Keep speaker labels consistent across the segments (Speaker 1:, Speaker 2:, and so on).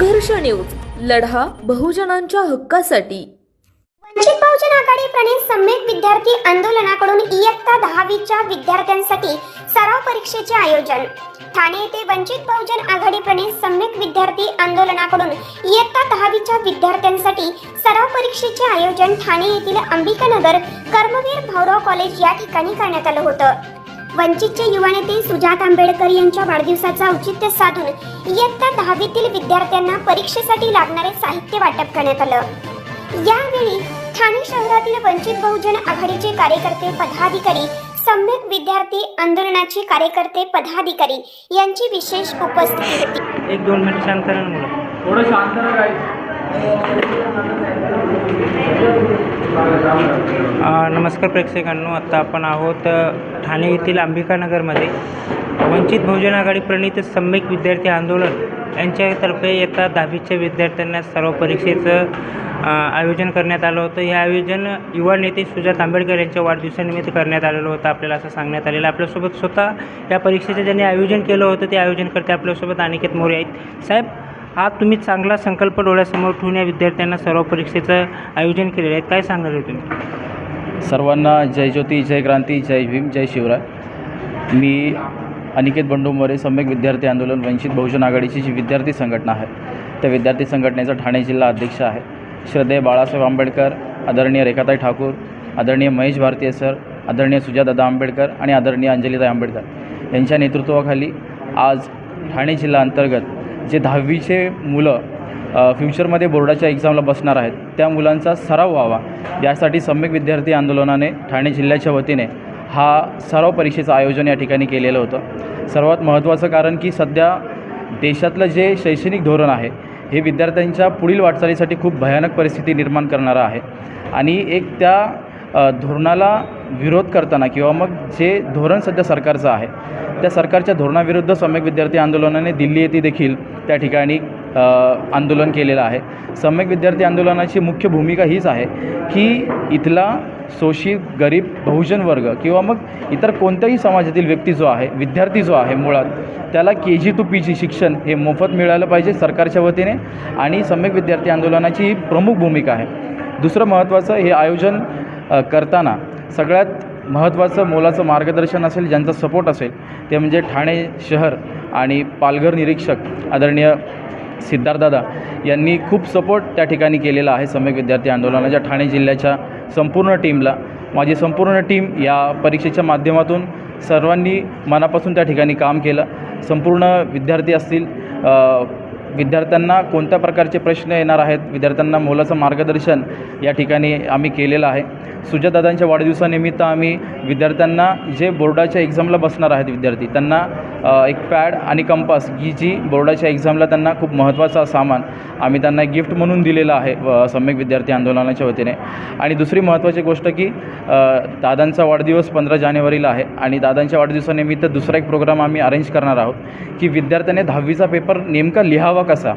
Speaker 1: संघर्ष न्यूज. लढा बहुजनांच्या हक्कासाठी.
Speaker 2: वंचित बहुजन आघाडी प्रणित सम्यक विद्यार्थी आंदोलनाकडून इयत्ता दहावीच्या विद्यार्थ्यांसाठी सराव परीक्षेचे आयोजन. ठाणे येथे वंचित बहुजन आघाडी प्रणित सम्यक विद्यार्थी आंदोलनाकडून इयत्ता दहावीच्या विद्यार्थ्यांसाठी सराव परीक्षेचे आयोजन ठाणे येथील अंबिकानगर कर्मवीर भाऊराव कॉलेज या ठिकाणी करण्यात आलं होतं. वंचितचे युवा नेते सुजात आंबेडकर यांच्या वाढदिवसाचं औचित्य साधून इयत्ता दहावीतील विद्यार्थ्यांना परीक्षेसाठी लागणारे साहित्य वाटप करण्यात आलं. यावेळी ठाणे शहरातील वंचित बहुजन आघाडीचे कार्यकर्ते पदाधिकारी सम्यक विद्यार्थी आंदोलनाचे कार्यकर्ते पदाधिकारी यांची विशेष उपस्थिती होती.
Speaker 3: एक दोन मिनिट शांत
Speaker 4: थोडं शांत
Speaker 3: नमस्कार प्रेक्षकांनो आत्ता आपण आहोत ठाणे येथील अंबिकानगरमध्ये वंचित बहुजन आघाडी प्रणित सम्यक विद्यार्थी आंदोलन यांच्यातर्फे येत्या दहावीच्या विद्यार्थ्यांना सर्व परीक्षेचं आयोजन करण्यात आलं होतं. हे आयोजन युवा नेते सुजात आंबेडकर यांच्या वाढदिवसानिमित्त करण्यात आलेलं होतं आपल्याला असं सांगण्यात आलेलं. आपल्यासोबत स्वतः या परीक्षेचं ज्यांनी आयोजन केलं होतं ते आयोजन करते आपल्यासोबत अनिकेत मोरे आहेत. साहेब हा तुम्ही चांगला संकल्प डोळ्यासमोर ठेवून या विद्यार्थ्यांना सर्व परीक्षेचं आयोजन केलेलं आहे. काय सांगणार आहे हो तुम्ही?
Speaker 4: सर्वांना जय ज्योती जय क्रांती जय भीम जय शिवराय. मी अनिकेत बंडू मोरे सम्यक विद्यार्थी आंदोलन वंचित बहुजन आघाडीची जी विद्यार्थी संघटना आहे त्या विद्यार्थी संघटनेचा ठाणे जिल्हा अध्यक्ष आहे. श्रद्धेय बाळासाहेब आंबेडकर आदरणीय रेखाताई ठाकूर आदरणीय महेश भारतीय सर आदरणीय सुजादादा आंबेडकर आणि आदरणीय अंजलीताई आंबेडकर यांच्या नेतृत्वाखाली आज ठाणे जिल्हा अंतर्गत जे दहावीचे मुलं फ्युचरमध्ये बोर्डाच्या एक्झामला बसणार आहेत त्या मुलांचा सराव व्हावा. यासाठी सम्यक विद्यार्थी आंदोलनाने ठाणे जिल्ह्याच्या वतीने हा सराव परीक्षेचं आयोजन या ठिकाणी केलेलं होतं. सर्वात महत्त्वाचं कारण की सध्या देशातलं जे शैक्षणिक धोरण आहे हे विद्यार्थ्यांच्या पुढील वाटचालीसाठी खूप भयानक परिस्थिती निर्माण करणारं आहे. आणि एक त्या धोरणाला विरोध करताना किंवा मग जे धोरण सध्या सरकारचं आहे त्या सरकारच्या धोरणाविरुद्ध सम्यक विद्यार्थी आंदोलनाने दिल्ली येथे देखील त्या ठिकाणी आंदोलन केलेलं आहे. सम्यक विद्यार्थी आंदोलनाची मुख्य भूमिका हीच आहे की इथला शोषित गरीब बहुजन वर्ग किंवा मग इतर कोणत्याही समाजातील व्यक्ती जो आहे विद्यार्थी जो आहे मुळात त्याला के जी टू पी जी शिक्षण हे मोफत मिळालं पाहिजे सरकारच्या वतीने आणि सम्यक विद्यार्थी आंदोलनाची ही प्रमुख भूमिका आहे. दुसरं महत्त्वाचं हे आयोजन करताना सगळ्यात महत्त्वाचं मोलाचं मार्गदर्शन असेल ज्यांचा सपोर्ट असेल ते म्हणजे ठाणे शहर आणि पालघर निरीक्षक आदरणीय सिद्धार्थदादा यांनी खूप सपोर्ट त्या ठिकाणी केलेला आहे सम्यक विद्यार्थी आंदोलनाच्या ठाणे जिल्ह्याच्या संपूर्ण टीमला माझी संपूर्ण टीम या परीक्षेच्या माध्यमातून सर्वांनी मनापासून त्या ठिकाणी काम केलं. संपूर्ण विद्यार्थी असतील विद्यार्थ्यांना कोणत्या प्रकारचे प्रश्न येणार आहेत विद्यार्थ्यांना मोलाचं मार्गदर्शन या ठिकाणी आम्ही केलेलं आहे. सुजातदादांच्या वाढदिवसानिमित्त आम्ही विद्यार्थ्यांना जे बोर्डाच्या एक्झामला बसणार आहेत विद्यार्थी त्यांना एक पॅड आणि कंपास ही जी बोर्डाच्या एक्झामला त्यांना खूप महत्त्वाचा सामान आम्ही त्यांना गिफ्ट म्हणून दिलेलं आहे व सम्यक विद्यार्थी आंदोलनाच्या वतीने. आणि दुसरी महत्त्वाची गोष्ट की दादांचा वाढदिवस पंधरा जानेवारीला आहे आणि दादांच्या वाढदिवसानिमित्त दुसरा एक प्रोग्राम आम्ही अरेंज करणार आहोत की विद्यार्थ्याने दहावीचा पेपर नेमका लिहावा कसा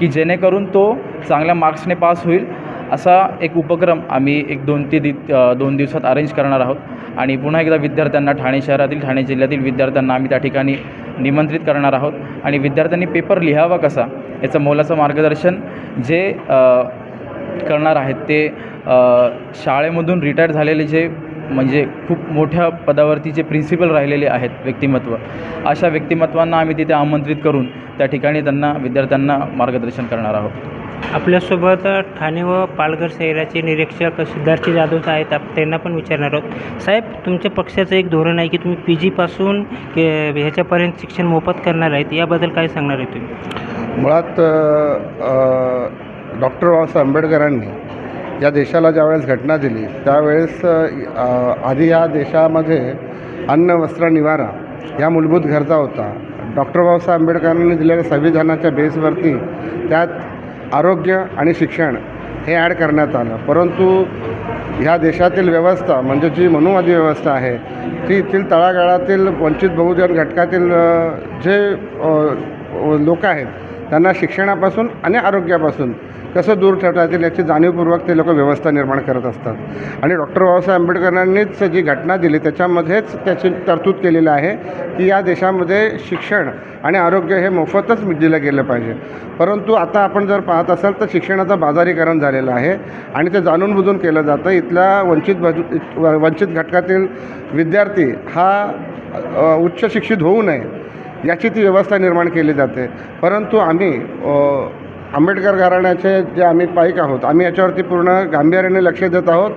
Speaker 4: की जेणेकरून तो चांगल्या मार्क्सने पास होईल असा एक उपक्रम आम्ही एक दोन ते दि दोन दिवसात अरेंज करणार आहोत. आणि पुन्हा एकदा विद्यार्थ्यांना ठाणे शहरातील ठाणे जिल्ह्यातील विद्यार्थ्यांना आम्ही त्या ठिकाणी निमंत्रित करणार आहोत. आणि विद्यार्थ्यांनी पेपर लिहावा कसा याचं मोलाचं मार्गदर्शन जे करणार आहेत ते शाळेमधून रिटायर झालेले जे म्हणजे खूप मोठ्या पदावरती जे प्रिन्सिपल राहिलेले आहेत व्यक्तिमत्व अशा व्यक्तिमत्वांना आम्ही तिथे आमंत्रित करून त्या ठिकाणी त्यांना विद्यार्थ्यांना मार्गदर्शन करणार आहोत.
Speaker 3: आपल्यासोबत ठाणे व पालघर शहराचे निरीक्षक सिद्धार्थी जाधव आहेत. आप त्यांना पण विचारणार आहोत. साहेब तुमच्या पक्षाचं एक धोरण आहे की तुम्ही पी जीपासून के ह्याच्यापर्यंत शिक्षण मोफत करणार आहेत याबद्दल काय सांगणार आहे तुम्ही?
Speaker 5: मुळात डॉक्टर बाबासाहेब आंबेडकरांनी या देशाला ज्यावेळेस घटना दिली त्यावेळेस आधी या देशामध्ये अन्न वस्त्र निवारा या मूलभूत गरजा होता डॉक्टर बाबासाहेब आंबेडकरांनी दिलेल्या संविधानाच्या बेसवरती त्यात आरोग्य आणि शिक्षण हे ॲड करण्यात आलं. परंतु ह्या देशातील व्यवस्था म्हणजे जी मनुवादी व्यवस्था आहे ती येथील तळागाळातील वंचित बहुजन घटकातील जे लोक आहेत त्यांना शिक्षणापासून आणि आरोग्यापासून कसं दूर ठेवता येतील याची जाणीवपूर्वक ते लोक व्यवस्था निर्माण करत असतात. आणि डॉक्टर बाबासाहेब आंबेडकरांनीच जी घटना दिली त्याच्यामध्येच त्याची तरतूद केलेली आहे की या देशामध्ये शिक्षण आणि आरोग्य हे मोफतच दिलं गेलं पाहिजे. परंतु आता आपण जर पाहत असाल तर शिक्षणाचं बाजारीकरण झालेलं आहे आणि ते जाणून बुजून केलं जातं. इथल्या वंचित बाजू वंचित घटकातील विद्यार्थी हा उच्च शिक्षित होऊ नये. याची ती व्यवस्था निर्माण केली जाते. परंतु आम्ही आंबेडकर घराण्याचे जे आम्ही पाईक आहोत आम्ही याच्यावरती पूर्ण गांभीर्याने लक्ष देत आहोत.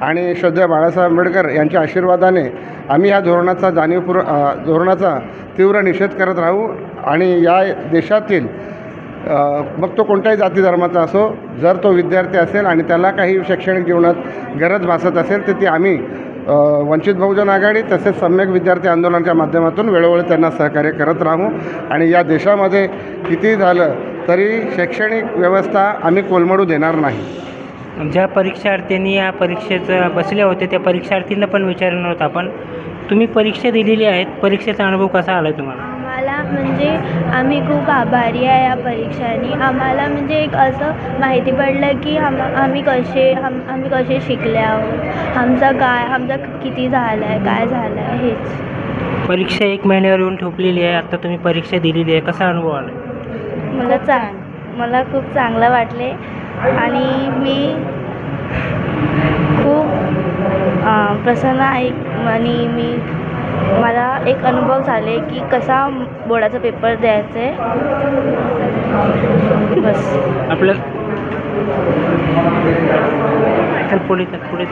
Speaker 5: आणि श्रद्धा बाळासाहेब आंबेडकर यांच्या आशीर्वादाने आम्ही या धोरणाचा जाणीवपूर्व धोरणाचा तीव्र निषेध करत राहू आणि या देशातील मग तो कोणत्याही जाती धर्माचा असो जर तो विद्यार्थी असेल आणि त्याला काही शैक्षणिक जीवनात गरज भासत असेल तर ती आम्ही वंचित बहुजन आघाडी तसेच सम्यक विद्यार्थी आंदोलनाच्या माध्यमातून वेळोवेळी त्यांना सहकार्य करत राहू आणि या देशामध्ये किती झालं तरी शैक्षणिक व्यवस्था आम्ही कोलमडू देणार नाही.
Speaker 3: ज्या परीक्षार्थींनी या परीक्षेचं बसले होते त्या परीक्षार्थींना पण विचारणार होतं आपण. तुम्ही परीक्षा दिलेली आहेत परीक्षेचा अनुभव कसा आला तुम्हाला?
Speaker 6: म्हणजे आम्ही खूप आभारी आहे या परीक्षांनी. आम्हाला म्हणजे एक असं माहिती पडलं की आम आम्ही कसे आम आम्ही कसे शिकले आहोत? आमचं काय आमचं किती झालं आहे काय झालं आहे हेच.
Speaker 3: परीक्षा एक महिन्यावर येऊन ठोपलेली आहे. आता तुम्ही परीक्षा दिलेली आहे. कसा अनुभव आला
Speaker 6: मला चांग मला खूप चांगलं वाटले. आणि मी खूप प्रसन्न आहे. आणि मी एक अनुभव झाले की कसा बोर्डाचा पेपर द्यायचा? आहे बस.
Speaker 3: आपलं चल पुढे पुढे.